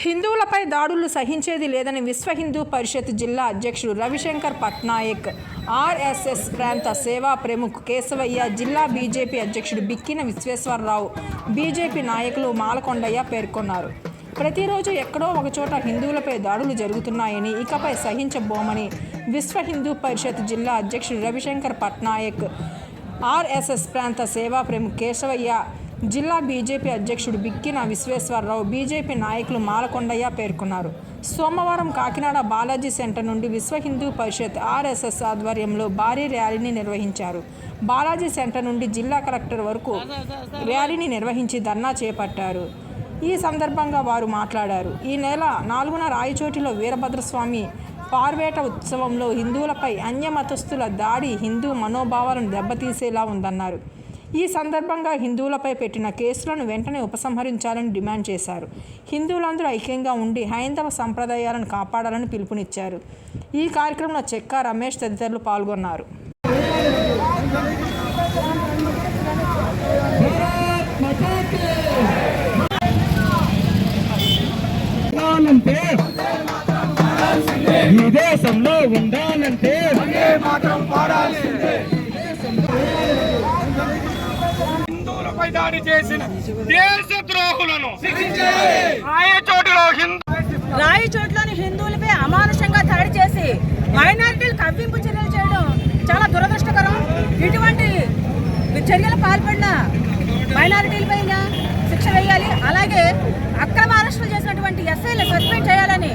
హిందువులపై దాడులు సహించేది లేదని విశ్వ హిందూ పరిషత్ జిల్లా అధ్యక్షుడు రవిశంకర్ పట్నాయక్. ఆర్ఎస్ఎస్ ప్రాంత సేవా ప్రముఖ్ కేశవయ్య జిల్లా బీజేపీ అధ్యక్షుడు బిక్కిన విశ్వేశ్వరరావు బీజేపీ నాయకులు మాలకొండయ్య పేర్కొన్నారు. ప్రతిరోజు ఎక్కడో ఒకచోట హిందువులపై దాడులు జరుగుతున్నాయని ఇకపై సహించబోమని విశ్వ హిందూ పరిషత్ జిల్లా అధ్యక్షుడు రవిశంకర్ పట్నాయక్. ఆర్ఎస్ఎస్ ప్రాంత సేవా ప్రముఖ్ కేశవయ్య జిల్లా బీజేపీ అధ్యక్షుడు బిక్కిన విశ్వేశ్వరరావు బీజేపీ నాయకులు మాలకొండయ్య పేర్కొన్నారు. సోమవారం కాకినాడ బాలాజీ సెంటర్ నుండి విశ్వ హిందూ పరిషత్ ఆర్ఎస్ఎస్ ఆధ్వర్యంలో భారీ ర్యాలీని నిర్వహించారు. బాలాజీ సెంటర్ నుండి జిల్లా కలెక్టర్ వరకు ర్యాలీని నిర్వహించి ధర్నా చేపట్టారు. ఈ సందర్భంగా వారు మాట్లాడారు. ఈ నెల నాలుగున రాయచోటిలో వీరభద్రస్వామి పార్వేట ఉత్సవంలో హిందువులపై అన్యమతస్థుల దాడి హిందూ మనోభావాలను దెబ్బతీసేలా ఉందన్నారు. ఈ సందర్భంగా హిందువులపై పెట్టిన కేసులను వెంటనే ఉపసంహరించాలని డిమాండ్ చేశారు. హిందువులందరూ ఐక్యంగా ఉండి హైందవ సంప్రదాయాలను కాపాడాలని పిలుపునిచ్చారు. ఈ కార్యక్రమంలో చెక్కా రమేష్ తదితరులు పాల్గొన్నారు. ఉండాలంటే ఈ దేశంలో ఉండాలంటే హిందువులపై దాడి చేసిన దేశ ద్రోహులను రాయచోటిలో రాయచోట్లోని హిందువులపై అమానుషంగా దాడి చేసి మైనారిటీలు కవ్వింపు చర్యలు చేయడం చాలా దురదృష్టకరం. ఇటువంటి చర్యలు పాల్పడిన మైనారిటీలపైన శిక్ష వేయాలి. అలాగే అక్రమ అరెస్టులు చేసినటువంటి ఎస్ఐలు సస్పెండ్ చేయాలని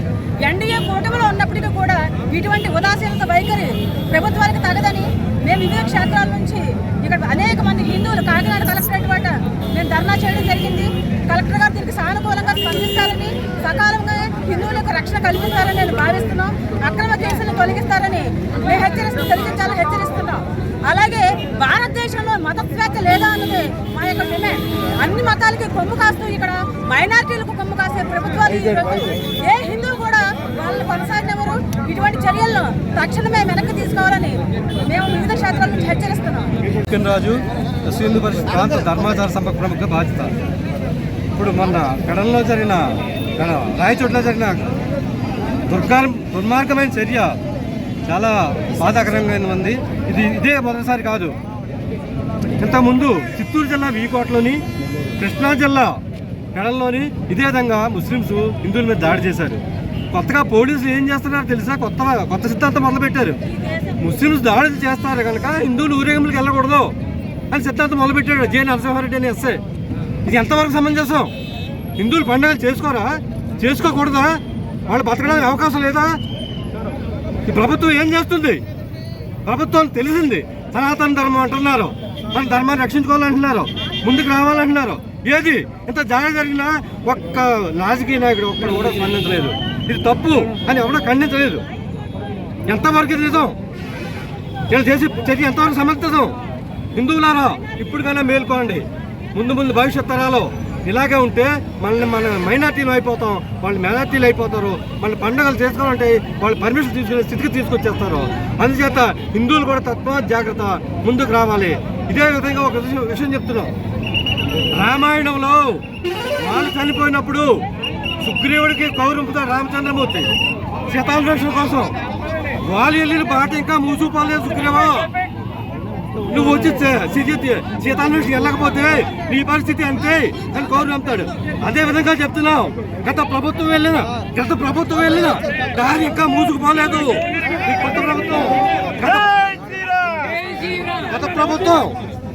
ఎన్డీఏ కూటమిలో ఉన్నప్పటికీ కూడా ఇటువంటి ఉదాసీనత వైఖరి ప్రభుత్వానికి తగదని మేము వివిధ క్షేత్రాల నుంచి ఇక్కడ అనేక మంది హిందువులు కాకినాడ కలెక్టరేట్ వాట మేము ధర్నా చేయడం జరిగింది కలెక్టర్ గారు దీనికి సానుకూలంగా స్పందిస్తారని సకాలంగా హిందువులకు రక్షణ కల్పిస్తారని నేను భావిస్తున్నాం. అక్రమ కేసులను తొలగిస్తారని మేము హెచ్చరిస్తూ తొలగించాలని హెచ్చరిస్తున్నాం. అలాగే భారతదేశంలో మత స్వేచ్ఛ లేదా అన్నది మా యొక్క డిమాండ్ అన్ని మతాలకి కొమ్ము కాస్తూ ఇక్కడ మైనారిటీలకు కొమ్ము కాసే ప్రభుత్వాలు ఏ హిందువు కూడా వాళ్ళని కొనసాగినవరు ఇటువంటి చర్యలను తక్షణమే వెనక్కి తీసుకోవాలని మేము వివిధ క్షేత్రాల నుంచి హెచ్చరిస్తున్నాం. రాజు హిందూ పరిషత్ ప్రాంత ధర్మాచార సంపర్క ప్రముఖ బాధ్యత. ఇప్పుడు మొన్న కడలలో జరిగిన రాయచోట్ల జరిగిన దుర్గా దుర్మార్గమైన చర్య చాలా బాధాకరంగా ఉంది. ఇది ఇదే మొదటిసారి కాదు. ఇంతకుముందు చిత్తూరు జిల్లా వీకోటలోని కృష్ణా జిల్లా పెడల్లోని ఇదే విధంగా ముస్లిమ్స్ హిందువుల మీద దాడి చేశారు. కొత్తగా పోలీసులు ఏం చేస్తున్నారో తెలుసా? కొత్త కొత్త సిద్ధాంతం మొదలుపెట్టారు. ముస్లిమ్స్ దాడులు చేస్తారు కనుక హిందువులు ఊరేగింపులకు వెళ్ళకూడదు అని సిద్ధాంతం మొదలుపెట్టాడు జే. నరసింహారెడ్డి అని ఎస్ఐ ఇది ఎంతవరకు సమంజసం? హిందువులు పండుగలు చేసుకోరా? చేసుకోకూడదా? వాళ్ళు బతకడానికి అవకాశం లేదా? ఈ ప్రభుత్వం ఏం చేస్తుంది? ప్రభుత్వం తెలిసింది. సనాతన ధర్మం అంటున్నారు. మన ధర్మాన్ని రక్షించుకోవాలంటున్నారు. ముందుకు రావాలంటున్నారు. ఏది? ఇంత జాగా జరిగినా ఒక్క రాజకీయ నాయకుడు ఒక్కడు కూడా స్పందించలేదు. ఇది తప్పు అని ఎవడో ఖండించలేదు. ఎంతవరకు ఇది నిజం? వీళ్ళు చేసి చర్య ఎంతవరకు సమర్థితం? హిందువులారా ఇప్పటికైనా మేల్కోండి ముందు ముందు భవిష్యత్ తరాలు ఇలాగే ఉంటే మనల్ని మన మైనార్టీలు అయిపోతాం వాళ్ళు మెజార్టీలు అయిపోతారు. మన పండుగలు చేసుకోవాలంటే వాళ్ళు పర్మిషన్ తీసుకునే స్థితికి తీసుకొచ్చేస్తారు. అందుచేత హిందువులు కూడా తత్వ జాగ్రత్త ముందుకు రావాలి. ఇదే విధంగా ఒక విషయం విషయం చెప్తున్నాం. రామాయణంలో వాళ్ళు చనిపోయినప్పుడు సుగ్రీవుడికి కౌరింపుతా రామచంద్రమూర్తి సీతాన్వేషణ కోసం. వాళ్ళు వెళ్ళిన బాట ఇంకా మూసుకుపోలేదు సుగ్రీవా. వచ్చి సీతాన్వేషణ వెళ్ళకపోతే నీ పరిస్థితి అంతే అని కౌరు నమ్ముతాడు అదే విధంగా చెప్తున్నాం. గత ప్రభుత్వం వెళ్ళిన గత ప్రభుత్వం వెళ్ళిన దారి ఇంకా మూసుకుపోలేదు. ఈ కొత్త ప్రభుత్వం గత ప్రభుత్వం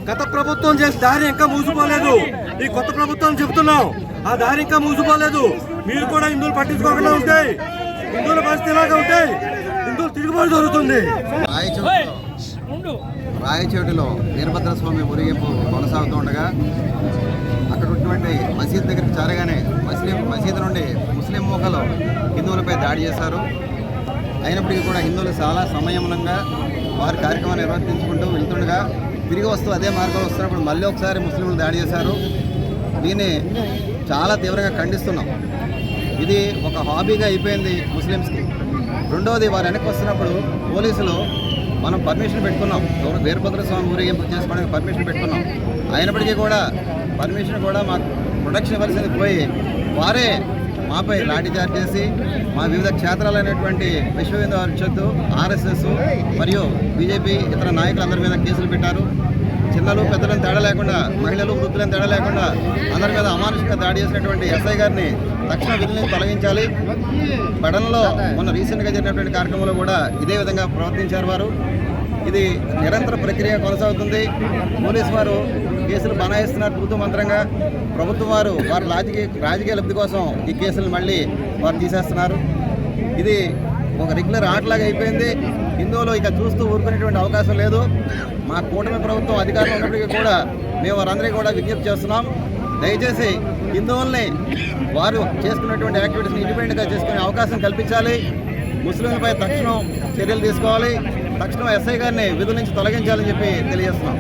గత ప్రభుత్వం చేసిన దారి ఇంకా మూసిపోలేదు ఈ కొత్త ప్రభుత్వం చెబుతున్నాం ఆ దారి ఇంకా మూసిపోలేదు మీరు కూడా హిందువులు పట్టించుకోకుండా ఉంటే హిందువుల పరిస్థితి ఇలాగా ఉంటే హిందువులు తిరుగుబాటు జరుగుతుంది. రాయచేటిలో రాయచోటిలో వీరభద్రస్వామి ఊరేగింపు కొనసాగుతుండగా అక్కడ ఉన్నటువంటి మసీద్ దగ్గరికి చేరగానే ముస్లిం మసీదు నుండి ముస్లిం మూకలు హిందువులపై దాడి చేశారు. అయినప్పటికీ కూడా హిందువులు చాలా సమయంగా వారి కార్యక్రమాన్ని నిర్వర్తించుకుంటూ వెళ్తుండగా తిరిగి వస్తూ అదే మార్గంలో వస్తున్నప్పుడు మళ్ళీ ఒకసారి ముస్లింలు దాడి చేశారు. దీన్ని చాలా తీవ్రంగా ఖండిస్తున్నాం. ఇది ఒక హాబీగా అయిపోయింది ముస్లిమ్స్కి. రెండవది వారు వెనక్కి వస్తున్నప్పుడు పోలీసులు మనం పర్మిషన్ పెట్టుకున్నాం. వీరభద్ర స్వామి ఊరేగింపు చేసుకోవడానికి పర్మిషన్ పెట్టుకున్నాం. అయినప్పటికీ కూడా పర్మిషన్ కూడా మాకు ప్రొటెక్షన్ ఇవ్వాల్సింది పోయి వారే మాపై లాఠీచార్జ్ చేసి మా వివిధ క్షేత్రాలైనటువంటి విశ్వ హిందూ పరిషత్తు ఆర్ఎస్ఎస్ మరియు బీజేపీ ఇతర నాయకులందరి మీద కేసులు పెట్టారు. చిన్నలు పెద్దలను తేడా లేకుండా మహిళలు వృద్ధులను తేడా లేకుండా అందరి మీద అమానుషంగా దాడి చేసినటువంటి ఎస్ఐ గారిని తక్షణ విధులను తొలగించాలి. పడనలో మొన్న రీసెంట్గా జరిగినటువంటి కార్యక్రమంలో కూడా ఇదే విధంగా ప్రవర్తించారు వారు. ఇది నిరంతర ప్రక్రియ కొనసాగుతుంది. పోలీసు వారు కేసులు బనాయిస్తున్నారు ప్రభుత్వ మంత్రంగా ప్రభుత్వం వారు వారి రాజకీయ రాజకీయ లబ్ధి కోసం ఈ కేసులు మళ్ళీ వారు తీసేస్తున్నారు. ఇది ఒక రెగ్యులర్ ఆటలాగా అయిపోయింది. హిందువులు ఇక చూస్తూ ఊరుకునేటువంటి అవకాశం లేదు. మా కూటమి ప్రభుత్వం అధికారంలో ఉన్నప్పటికీ కూడా మేము వారందరికీ కూడా విజ్ఞప్తి చేస్తున్నాం. దయచేసి హిందువుల్ని వారు చేసుకున్నటువంటి యాక్టివిటీస్ని ఇండిపెండెంట్గా చేసుకునే అవకాశం కల్పించాలి. ముస్లింలపై తక్షణం చర్యలు తీసుకోవాలి. తక్షణం ఎస్ఐ గారిని విధుల నుంచి తొలగించాలని చెప్పి తెలియజేస్తున్నాం.